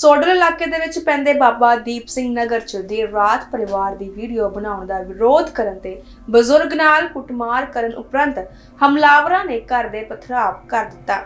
ਸੋਡਲ ਇਲਾਕੇ ਦੇ ਵਿੱਚ ਪੈਂਦੇ ਬਾਬਾ ਦੀਪ ਸਿੰਘ ਨਗਰ ਚ ਦੇਰ ਰਾਤ ਪਰਿਵਾਰ ਦੀ ਵੀਡੀਓ ਬਣਾਉਣ ਦਾ ਵਿਰੋਧ ਕਰਨ ਤੇ ਬਜ਼ੁਰਗ ਨਾਲ ਕੁੱਟਮਾਰ ਕਰਨ ਉਪਰੰਤ ਹਮਲਾਵਰਾਂ ਨੇ ਘਰ ਦੇ ਪਥਰਾਵ ਕਰ ਦਿੱਤਾ।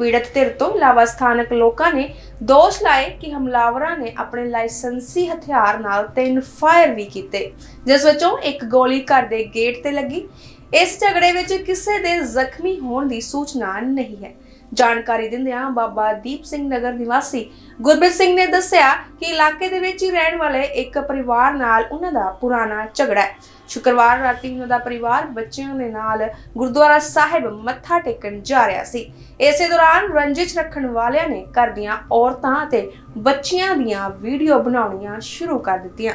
ਪੀੜਤ ਧਿਰ ਤੋਂ ਇਲਾਵਾ ਸਥਾਨਕ ਲੋਕਾਂ ਨੇ ਦੋਸ਼ ਲਾਏ ਕਿ ਹਮਲਾਵਰਾਂ ਨੇ ਆਪਣੇ ਲਾਇਸੈਂਸੀ ਹਥਿਆਰ ਨਾਲ ਤਿੰਨ ਫਾਇਰ ਵੀ ਕੀਤੇ, ਜਿਸ ਵਿੱਚੋਂ ਇੱਕ ਗੋਲੀ ਘਰ ਦੇ ਗੇਟ ਤੇ ਲੱਗੀ। ਇਸ ਝਗੜੇ ਵਿੱਚ ਕਿਸੇ ਦੇ ਜ਼ਖਮੀ ਹੋਣ ਦੀ ਸੂਚਨਾ ਨਹੀਂ ਹੈ। ਜਾਣਕਾਰੀ ਦਿੰਦਿਆਂ ਬਾਬਾ ਦੀਪ ਸਿੰਘ ਨਗਰ ਨਿਵਾਸੀ ਗੁਰਬੀਰ ਸਿੰਘ ਨੇ ਦੱਸਿਆ ਕਿ ਇਲਾਕੇ ਦੇ ਵਿੱਚ ਹੀ ਰਹਿਣ ਵਾਲੇ ਇੱਕ ਪਰਿਵਾਰ ਨਾਲ ਉਹਨਾਂ ਦਾ ਪੁਰਾਣਾ ਝਗੜਾ ਹੈ। ਸ਼ੁੱਕਰਵਾਰ ਰਾਤੀ ਉਹਨਾਂ ਦਾ ਪਰਿਵਾਰ ਬੱਚਿਆਂ ਦੇ ਨਾਲ ਗੁਰਦੁਆਰਾ ਸਾਹਿਬ ਮੱਥਾ ਟੇਕਣ ਜਾ ਰਿਹਾ ਸੀ। ਇਸੇ ਦੌਰਾਨ ਰੰਜਿਸ਼ ਰੱਖਣ ਵਾਲਿਆਂ ਨੇ ਘਰ ਦੀਆਂ ਔਰਤਾਂ ਅਤੇ ਬੱਚਿਆਂ ਦੀਆਂ ਵੀਡੀਓ ਬਣਾਉਣੀਆਂ ਸ਼ੁਰੂ ਕਰ ਦਿੱਤੀਆਂ।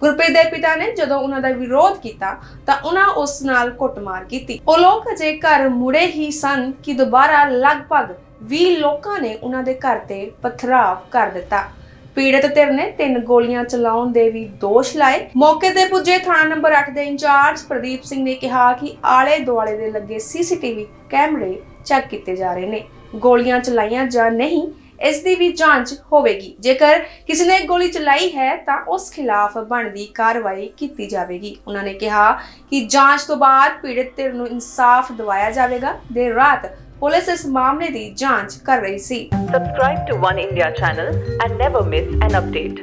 ਗੁਰਪ੍ਰੀਤ ਦੇ ਪਿਤਾ ਨੇ ਜਦੋਂ ਉਹਨਾਂ ਦਾ ਵਿਰੋਧ ਕੀਤਾ ਤਾਂ ਉਹਨਾਂ ਉਸ ਨਾਲ ਕੁੱਟਮਾਰ ਕੀਤੀ। ਉਹ ਲੋਕ ਅਜੇ ਘਰ ਮੁੜੇ ਹੀ ਸਨ ਕਿ ਦੁਬਾਰਾ ਲਗਭਗ 20 ਲੋਕਾਂ ਨੇ ਉਹਨਾਂ ਦੇ ਘਰ ਤੇ ਪਥਰਾਵ ਕਰ ਦਿੱਤਾ। ਪੀੜਤ ਧਿਰ ਨੇ ਤਿੰਨ ਗੋਲੀਆਂ ਚਲਾਉਣ ਦੇ ਵੀ ਦੋਸ਼ ਲਾਏ। ਮੌਕੇ ਤੇ ਪੁੱਜੇ ਥਾਣਾ ਨੰਬਰ 8 ਦੇ ਇੰਚਾਰਜ ਪ੍ਰਦੀਪ ਸਿੰਘ ਨੇ ਕਿਹਾ ਕਿ ਆਲੇ ਦੁਆਲੇ ਦੇ ਲੱਗੇ ਸੀਸੀਟੀਵੀ ਕੈਮਰੇ ਚੈੱਕ ਕੀਤੇ ਜਾ ਰਹੇ ਨੇ। ਗੋਲੀਆਂ ਚਲਾਈਆਂ ਜਾਂ ਨਹੀਂ, ਇਸ ਦੀ ਵੀ ਜਾਂਚ ਹੋਵੇਗੀ। ਜੇਕਰ ਕਿਸੇ ਨੇ ਗੋਲੀ ਚਲਾਈ ਹੈ ਤਾਂ ਉਸ ਖਿਲਾਫ ਬਣਦੀ ਕਾਰਵਾਈ ਕੀਤੀ ਜਾਵੇਗੀ। ਉਹਨਾਂ ਨੇ ਕਿਹਾ ਕਿ ਜਾਂਚ ਤੋਂ ਬਾਅਦ ਪੀੜਤ ਧਿਰ ਨੂੰ ਇਨਸਾਫ ਦਿਵਾਇਆ ਜਾਵੇਗਾ। ਦੇਰ ਰਾਤ ਪੁਲਿਸ ਇਸ ਮਾਮਲੇ ਦੀ ਜਾਂਚ ਕਰ ਰਹੀ ਸੀ Subscribe to One India channel and never miss an update.